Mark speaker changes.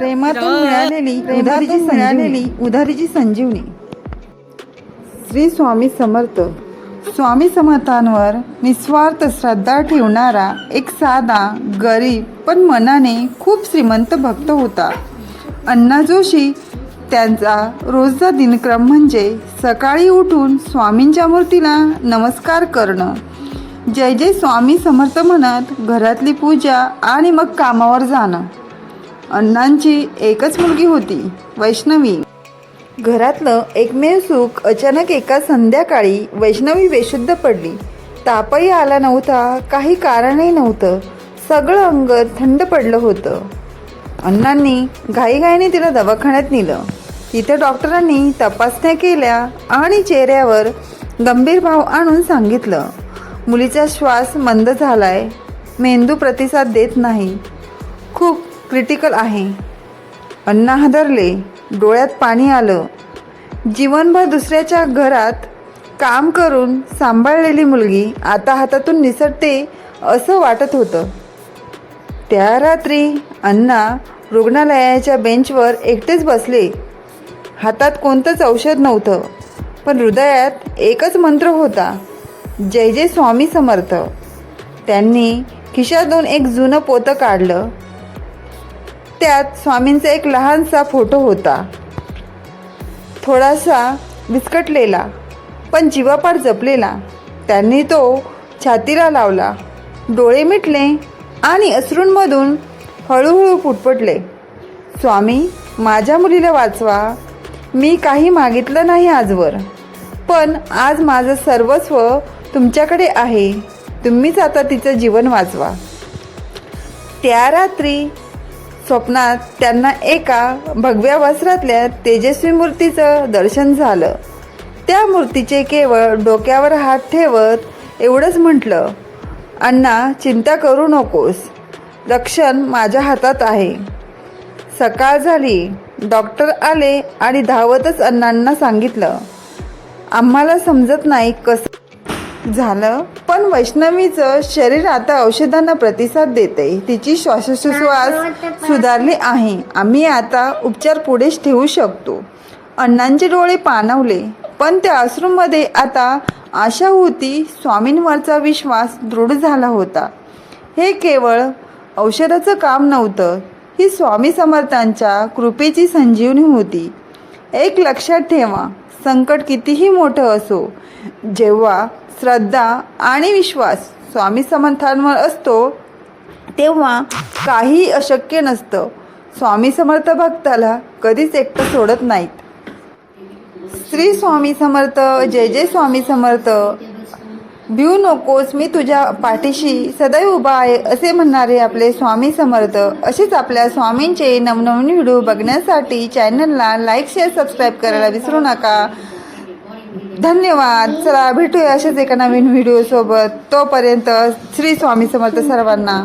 Speaker 1: प्रेमातून मिळालेली उधारीची मिळालेली उधारीची संजीवनी. श्री स्वामी समर्थ. स्वामी समर्थांवर निस्वार्थ श्रद्धा ठेवणारा एक साधा गरीब पण मनाने खूप श्रीमंत भक्त होता. अण्णा जोशी त्यांचा रोजचा दिनक्रम म्हणजे सकाळी उठून स्वामींच्या मूर्तीला नमस्कार करणं. जय जय स्वामी समर्थ म्हणत घरातली पूजा आणि मग कामावर जाणं. अण्णांची एकच मुलगी होती वैष्णवी. घरातलं एकमेव सुख अचानक एका संध्याकाळी वैष्णवी बेशुद्ध पडली. तापही आला नव्हता काही कारणही नव्हतं. सगळं अंग थंड पडलं होतं. अण्णांनी घाईघाईने तिला दवाखान्यात नेलं. तिथे डॉक्टरांनी तपासण्या केल्या आणि चेहऱ्यावर गंभीर भाव आणून सांगितलं. मुलीचा श्वास मंद झालाय मेंदू प्रतिसाद देत नाही. खूप क्रिटिकल आहे. अण्णा हादरले डोळ्यात पाणी आलं. जीवनभर दुसऱ्याच्या घरात काम करून सांभाळलेली मुलगी आता हातातून निसटते असं वाटत होतं. त्या रात्री अण्णा रुग्णालयाच्या बेंचवर एकटेच बसले. हातात कोणतंच औषध नव्हतं पण हृदयात एकच मंत्र होता. जय जय स्वामी समर्थ. त्यांनी खिशातून एक जुनं पोतं काढलं. त्यात स्वामींचा एक लहानसा फोटो होता. थोडासा विस्कटलेला पण जीवापाड जपलेला. त्यांनी तो छातीला लावला. डोळे मिटले आणि अश्रूंमधून हळूहळू पुटपटले स्वामी माझ्या मुलीला वाचवा. मी काही मागितलं नाही आजवर. पण आज माझं सर्वस्व तुमच्याकडे आहे. तुम्हीच आता तिचं जीवन वाचवा. त्या रात्री स्वप्नात त्यांना एका भगव्या वस्त्रातल्या तेजस्वी मूर्तीचं दर्शन झालं. त्या मूर्तीचे केवळ डोक्यावर हात ठेवत एवढंच म्हटलं अण्णा चिंता करू नकोस. रक्षण माझ्या हातात आहे. सकाळ झाली. डॉक्टर आले आणि धावतच अण्णांना सांगितलं आम्हाला समजत नाही कसं झालं. पण वैष्णवीचं शरीर आता औषधांना प्रतिसाद देते. तिची श्वासोच्छ्वास सुधारली आहे. आम्ही आता उपचार पुढेच ठेवू शकतो. अण्णांचे डोळे पाणवले. पण त्या अश्रूमध्ये आता आशा होती स्वामींवरचा विश्वास दृढ झाला होता. हे केवळ औषधाचं काम नव्हतं. ही स्वामी समर्थांच्या कृपेची संजीवनी होती. एक लक्षात ठेवा संकट कितीही मोठं असो जेव्हा श्रद्धा आणि विश्वास स्वामी समर्थांवर असतो तेव्हा काही अशक्य नसतं. स्वामी समर्थ भक्ताला कधीच एकटं सोडत नाहीत. श्री स्वामी समर्थ जय जय स्वामी समर्थ. भिऊ नकोस मी तुझ्या पाठीशी सदैव उभा आहे असे म्हणणारे आपले स्वामी समर्थ. असेच आपल्या स्वामींचे नवनवीन व्हिडिओ बघण्यासाठी चॅनलला लाईक शेअर सबस्क्राईब करायला विसरू नका. धन्यवाद. चला भेटूया अशाच एका नवीन व्हिडिओसोबत. तोपर्यंत श्री स्वामी समर्थ सर्वांना.